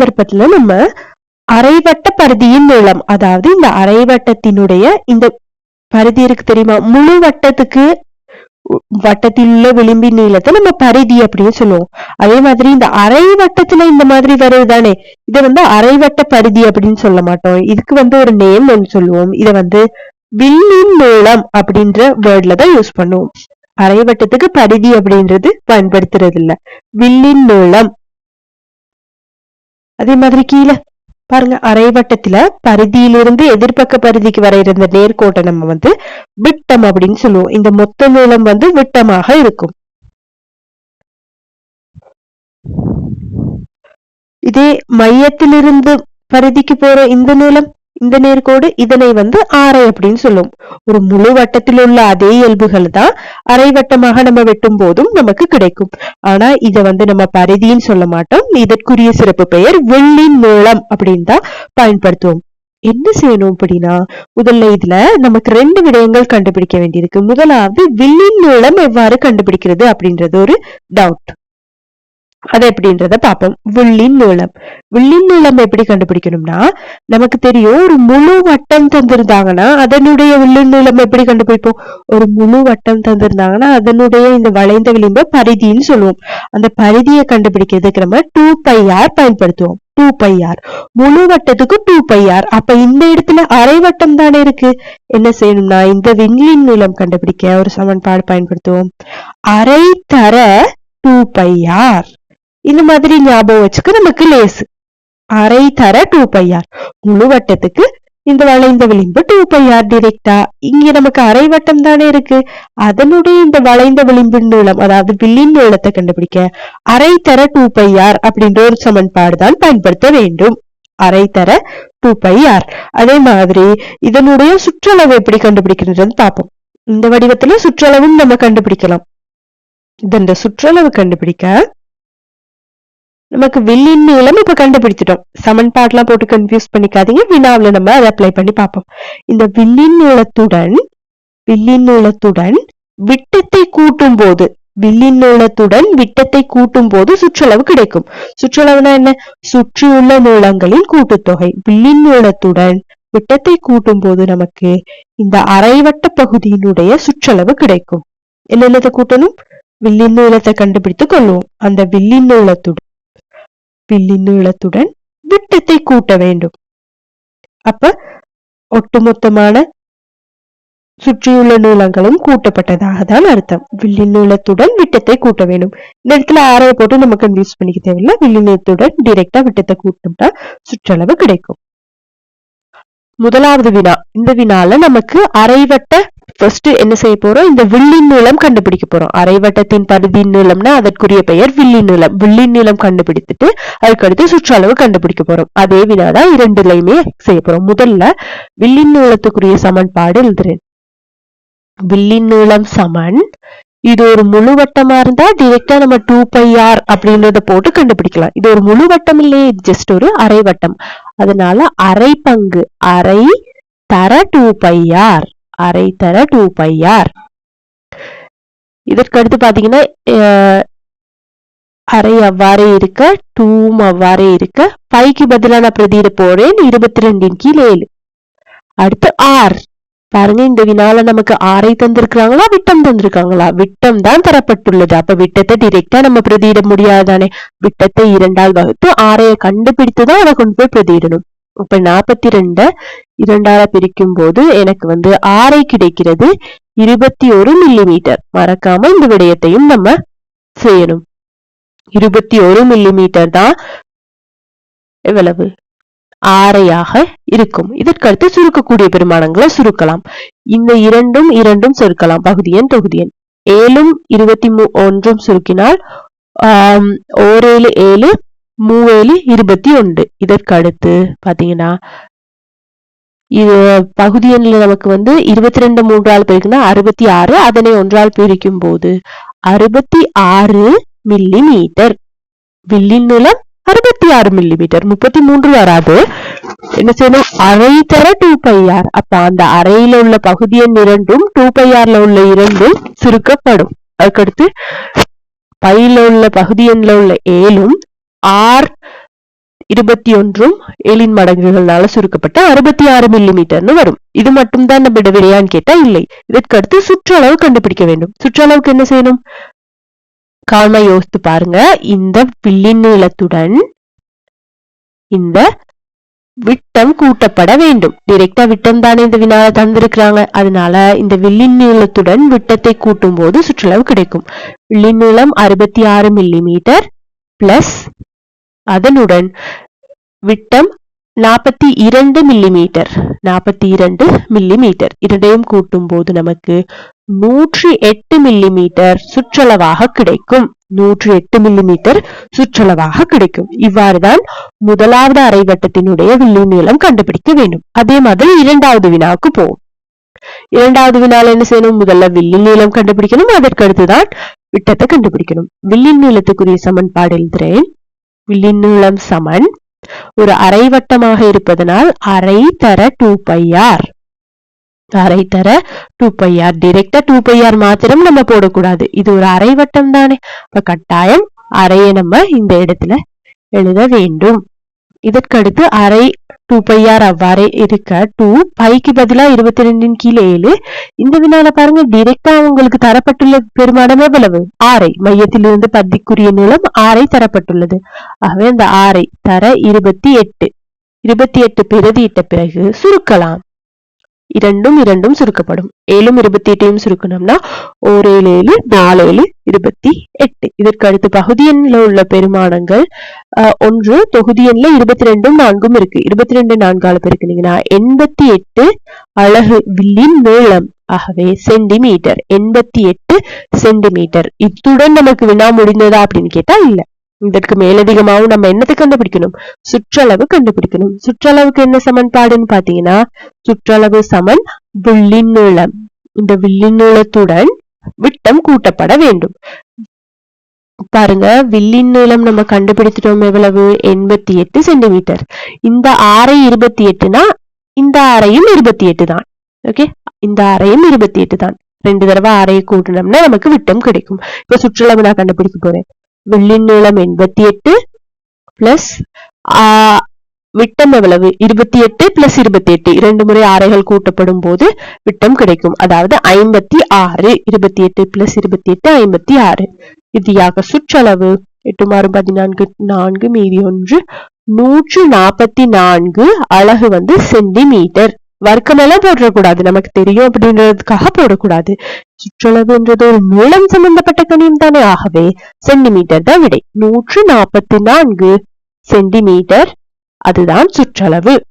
சந்தர்ப்பத்துல நம்ம அரைவட்ட பரிதியின் நீளம் அதாவது இந்த அரைவட்டத்தினுடைய இந்த பரிதி இருக்கு தெரியுமா? முழு வட்டத்துக்கு வட்டத்தில் உள்ள விளிம்பின் நீளத்தை நம்ம பரிதி அப்படின்னு சொல்லுவோம். அதே மாதிரி இந்த அரை வட்டத்துல இந்த மாதிரி வருது தானே? இதை வந்து அரைவட்ட பரிதி அப்படின்னு சொல்ல மாட்டோம். இதுக்கு வந்து ஒரு நேம் ஒன்று சொல்லுவோம். இதை வந்து வில்லின் நீளம் அப்படின்ற வேர்ட்ல தான் யூஸ் பண்ணுவோம். அரைவட்டத்துக்கு பரிதி அப்படின்றது பயன்படுத்துறது இல்ல வில்லின் நீளம் அதே மாதிரி கீழே பாருங்க அரைவட்டத்துல பரிதியிலிருந்து எதிர்பக்க பரிதிக்கு வர இருந்த நேர்கோட்டை நம்ம வந்து விட்டம் அப்படின்னு சொல்லுவோம். இந்த மொத்த நீளம் வந்து விட்டமாக இருக்கும். இதே மையத்திலிருந்து பரிதிக்கு போற இந்த நீளம் இந்த நேர்கோடு இதனை வந்து ஆரை அப்படின்னு சொல்லும். ஒரு முழு வட்டத்தில் உள்ள அதே இயல்புகள் தான் அரை வட்டமாக நம்ம வெட்டும் போதும் நமக்கு கிடைக்கும். ஆனா இத வந்து நம்ம பரிதின்னு சொல்ல மாட்டோம். இதற்குரிய சிறப்பு பெயர் வெள்ளின் நீளம் அப்படின்னு தான் பயன்படுத்துவோம். என்ன செய்யணும் அப்படின்னா முதல்ல இதுல நமக்கு ரெண்டு விடயங்கள் கண்டுபிடிக்க வேண்டியிருக்கு. முதலாவது வில்லின் நீளம் எவ்வாறு கண்டுபிடிக்கிறது அப்படின்றது ஒரு டவுட் அது எப்படின்றத பார்ப்போம். வில்லின் நீளம். வில்லின் நீளம் எப்படி கண்டுபிடிக்கணும்னா நமக்கு தெரியும் ஒரு முழு வட்டம் தந்திருந்தாங்கன்னா அதனுடைய வில்லின் நீளம் எப்படி கண்டுபிடிப்போம்? ஒரு முழு வட்டம் தந்திருந்தாங்கன்னா அதனுடைய இந்த வளைந்த விளிம்பு பரிதின்னு சொல்லுவோம். அந்த பரிதியை கண்டுபிடிக்கிறதுக்கு நம்ம டூ பை ஆர் பயன்படுத்துவோம். டூ பை ஆர் முழு வட்டத்துக்கு டூ பை ஆர் அப்ப இந்த இடத்துல அரை வட்டம் தானே இருக்கு? என்ன செய்யணும்னா இந்த விண்லின் நீளம் கண்டுபிடிக்க ஒரு சமன்பாடு பயன்படுத்துவோம். அரை தர டூ பை ஆர் இந்த மாதிரி ஞாபகம் வச்சுக்க நமக்கு லேசு. அரை தர டூ பையார் முழு வட்டத்துக்கு இந்த வளைந்த விளிம்பு டூ பை ஆர் டிரெக்டா இங்க நமக்கு அரை வட்டம் தானே இருக்கு. அதனுடைய இந்த வளைந்த விளிம்பின் நீளம் அதாவது வில்லின் நீளத்தை கண்டுபிடிக்க அரை தர டூ பையார் அப்படின்ற ஒரு சமன்பாடு தான் பயன்படுத்த வேண்டும். அரை தர டூ பையார் அதே மாதிரி இதனுடைய சுற்றளவு எப்படி கண்டுபிடிக்கிறதுன்னு பார்ப்போம். இந்த வடிவத்துல சுற்றளவும் நம்ம கண்டுபிடிக்கலாம். இதன் சுற்றளவு கண்டுபிடிக்க நமக்கு வில்லின் நீளம் இப்ப கண்டுபிடிச்சிட்டோம். சமன்பாடுலாம் போட்டு கன்ஃபியூஸ் பண்ணிக்காதீங்க. வினாவுல நம்ம அதை அப்ளை பண்ணி பார்ப்போம். இந்த வில்லின் நீளத்துடன் வில்லின் நீளத்துடன் விட்டத்தை கூட்டும் போது வில்லின் நீளத்துடன் விட்டத்தை கூட்டும் போது சுற்றளவு கிடைக்கும். சுற்றளவுனா என்ன? சுற்றியுள்ள நீளங்களின் கூட்டுத்தொகை. வில்லின் நீளத்துடன் விட்டத்தை கூட்டும் போது நமக்கு இந்த அரைவட்ட பகுதியினுடைய சுற்றளவு கிடைக்கும். என்னென்னத்தை கூட்டணும்? வில்லின் நீளத்தை கண்டுபிடித்துக் கொள்வோம். அந்த வில்லின் நீளத்துடன் வில்லின் நீளத்துடன் விட்டத்தை கூட்ட வேண்டும். அப்ப ஒட்டுமொத்தமான சுற்றியுள்ள நீளங்களும் கூட்டப்பட்டதாக தான் அர்த்தம். வில்லின் நீளத்துடன் விட்டத்தை கூட்ட வேண்டும். இந்த இடத்துல ஆரைய போட்டு நம்ம கன்ஃபியூஸ் பண்ணிக்க தேவையில்லை. வில்லின் நீளத்துடன் டிரெக்டா விட்டத்தை கூட்டம்னா சுற்றளவு கிடைக்கும். முதலாவது வினா. இந்த வினால நமக்கு அரைவட்ட ஃபர்ஸ்ட் என்ன செய்ய போறோம்? இந்த வில்லின் நீளம் கண்டுபிடிக்க போறோம். அரைவட்டத்தின் பரிதியின் நீளம்னா அதற்குரிய பெயர் வில்லின் நீளம் வில்லின் நீளம் கண்டுபிடித்துட்டு அதுக்கடுத்து சுற்றளவு கண்டுபிடிக்க போறோம். அதே வினாதான் இரண்டுலையுமே செய்ய போறோம். முதல்ல வில்லின் நீளத்துக்குரிய சமன்பாடு எழுதுறேன். வில்லின் நீளம் சமன். இது ஒரு முழு வட்டமா இருந்தா டிரெக்டா நம்ம டூ பை ஆர் அப்படின்றத போட்டு கண்டுபிடிக்கலாம். இது ஒரு முழு வட்டம் இல்லையே ஜஸ்ட் ஒரு அரை வட்டம். அதனால அரை பங்கு அரை தர டூ பை ஆர் அரை தர டூ பை ஆர் இதற்கு அடுத்து பாத்தீங்கன்னா அரை அவ்வாறே இருக்க டூம் அவ்வாறே இருக்க பைக்கு பதிலாக நான் பிரதியிட போறேன் இருபத்தி ரெண்டின் கீழ் ஏழு. அடுத்து ஆர். பாருங்க இந்த வினால நமக்கு ஆரை தந்திருக்காங்களா விட்டம் தந்திருக்காங்களா? விட்டம் தான் தரப்பட்டுள்ளது. அப்ப விட்டத்தை டிரெக்டா நம்ம பிரதியிட முடியாதானே விட்டத்தை இரண்டால் வகுத்து ஆரைய கண்டுபிடித்து தான் அதை கொண்டு போய் பிரதியிடணும். இப்ப நாற்பத்தி ரெண்ட இரண்டால பிரிக்கும் போது எனக்கு வந்து ஆரை கிடைக்கிறது இருபத்தி ஒரு மில்லிமீட்டர் மறக்காம இந்த விடயத்தையும் நம்ம செய்யணும். இருபத்தி ஒரு மில்லிமீட்டர் தான் எவ்வளவு? ஆரையாக இருக்கும். இதற்கடுத்து சுருக்கக்கூடிய பெருமானங்களை சுருக்கலாம். இந்த இரண்டும் இரண்டும் சுருக்கலாம். பகுதியன் தொகுதியன் ஏழும் இருபத்தி மூ ஒன்றும் சுருக்கினால் ஆஹ் ஓரேழு ஏழு மூவேழு இருபத்தி ஒன்று. இதற்கு அடுத்து பாத்தீங்கன்னா இது பகுதியன்ல நமக்கு வந்து இருபத்தி ரெண்டு மூன்றால் பெருக்குன்னா அறுபத்தி ஆறு அதனை ஒன்றால் பிரிக்கும் போது அறுபத்தி ஆறு மில்லி மீட்டர் வில்லின் நீளம் அறுபத்தி ஆறு மில்லி மீட்டர் முப்பத்தி மூன்று வராது. என்ன செய்யணும்? அரை தர டூ பை ஆர் அப்ப அந்த அறையில உள்ள பகுதி எண் இரண்டும் டூ பை ஆர்ல உள்ள இரண்டும் சுருக்கப்படும். அதுக்கடுத்து பையில உள்ள பகுதி எண்ல உள்ள ஏழும் ஆர் இருபத்தி ஒன்றும் ஏழின் மடங்குகள்னால சுருக்கப்பட்ட அறுபத்தி ஆறு மில்லிமீட்டர்னு வரும். இது மட்டும் தான் நம்ம விடையான்னு கேட்டா இல்லை. இதற்கு அடுத்து சுற்றளவு கண்டுபிடிக்க வேண்டும். சுற்றளவுக்கு என்ன செய்யணும்? கால்மா யோசித்து பாருங்க. இந்த வில்லின் நீளத்துடன் இந்த விட்டம் கூட்டப்பட வேண்டும். டிரெக்டா விட்டம் தானே இந்த வினால தந்திருக்கிறாங்க. அதனால இந்த வில்லின் நீளத்துடன் விட்டத்தை கூட்டும் போது சுற்றளவு கிடைக்கும். வில்லின் நீளம் அறுபத்தி ஆறு மில்லிமீட்டர் பிளஸ் அதனுடன் விட்டம் நாற்பத்தி இரண்டு மில்லிமீட்டர் நாற்பத்தி இரண்டு மில்லிமீட்டர் இரண்டையும் கூட்டும் போது நமக்கு நூற்றி எட்டு மில்லிமீட்டர் சுற்றளவாக கிடைக்கும். நூற்றி எட்டு மில்லிமீட்டர் சுற்றளவாக கிடைக்கும். இவ்வாறுதான் முதலாவது அரைவட்டத்தினுடைய வில்லு நீளம் கண்டுபிடிக்க வேண்டும். அதே மாதிரி இரண்டாவது வினாவுக்கு போவோம். இரண்டாவது வினால என்ன செய்யணும்? முதல்ல வில்லின் நீளம் கண்டுபிடிக்கணும். அதற்கு அடுத்துதான் விட்டத்தை கண்டுபிடிக்கணும். வில்லின் நீளத்துக்குரிய சமன்பாடு எழுதுறேன். வில்லின் சமன். ஒரு அரைவட்டமாக இருப்பதனால் அரை தர டூ பை ஆர் அரை தர டூ பை ஆர் டிரெக்டா டூ பை ஆர் மாத்திரம் நம்ம போடக்கூடாது. இது ஒரு அரை வட்டம் தானே. இப்ப கட்டாயம் அறையை நம்ம இந்த இடத்துல எழுத வேண்டும். இதற்கடுத்து அரை டூ பை ஆர் அவ்வாறே இருக்க டூ பைக்கு பதிலா இருபத்தி ரெண்டின் கீழே ஏழு. இந்த வினால பாருங்க டிரெக்டா உங்களுக்கு தரப்பட்டுள்ள பெருமானம் எவ்வளவு? ஆரை மையத்திலிருந்து பத்திக்குரிய நீளம் ஆரை தரப்பட்டுள்ளது. ஆகவே அந்த ஆரை தர இருபத்தி எட்டு. இருபத்தி எட்டு பிரதியிட்ட பிறகு சுருக்கலாம். இரண்டும் இரண்டும் சுருக்கப்படும். ஏழும் இருபத்தி எட்டையும் சுருக்கணும்னா ஓர் ஏழு ஏழு நாலு ஏழு இருபத்தி எட்டு. இதற்கு அடுத்து பகுதி எண்ணில் உள்ள பெருமானங்கள் ஒன்று தொகுதி எண்ணில் இருபத்தி ரெண்டும் நான்கும் இருக்கு. இருபத்தி ரெண்டு நான்கால பெருக்குனீங்கன்னா எண்பத்தி எட்டு அழகு வில்லின் நீளம். ஆகவே சென்டிமீட்டர் எண்பத்தி எட்டு சென்டிமீட்டர் இத்துடன் நமக்கு வினா முடிந்ததா அப்படின்னு கேட்டா இல்ல. இதற்கு மேலதிகமாகவும் நம்ம என்னத்தை கண்டுபிடிக்கணும்? சுற்றளவு கண்டுபிடிக்கணும். சுற்றளவுக்கு என்ன சமன்பாடுன்னு பாத்தீங்கன்னா சுற்றளவு சமன் வில்லின் நீளம். இந்த வில்லின் நீளத்துடன் விட்டம் கூட்டப்பட வேண்டும். பாருங்க வில்லின் நீளம் நம்ம கண்டுபிடிச்சிட்டோம் எவ்வளவு? எண்பத்தி எட்டு சென்டிமீட்டர். இந்த ஆறை இருபத்தி எட்டுனா இந்த அறையும் இருபத்தி எட்டு தான். ஓகே? இந்த அறையும் இருபத்தி எட்டு தான். ரெண்டு தடவை அறையை கூட்டினோம்னா நமக்கு விட்டம் கிடைக்கும். இப்ப சுற்றளவு நான் கண்டுபிடிக்க போறேன். வில்லின் நீளம் எண்பத்தி எட்டு பிளஸ் விட்டம் எவ்வளவு? இருபத்தி எட்டு பிளஸ் இருபத்தி எட்டு. இரண்டு முறை ஆரைகள் கூட்டப்படும் போது விட்டம் கிடைக்கும். அதாவது ஐம்பத்தி ஆறு. இருபத்தி எட்டு பிளஸ் இருபத்தி எட்டு ஐம்பத்தி ஆறு. இறுதியாக சுற்றளவு எட்டு மாறு பதினான்கு நான்கு மீதி ஒன்று. நூற்று நாற்பத்தி நான்கு அலகு வந்து சென்டிமீட்டர் வர்க்கமெல்லாம் போடக்கூடாது நமக்கு தெரியும் அப்படின்றதுக்காக போடக்கூடாது. சுற்றளவுன்றது ஒரு நீளம் சம்பந்தப்பட்ட கணியம் தானே. ஆகவே சென்டிமீட்டர் தான் விடை. நூற்று நாற்பத்தி நான்கு சென்டிமீட்டர். அதுதான் சுற்றளவு.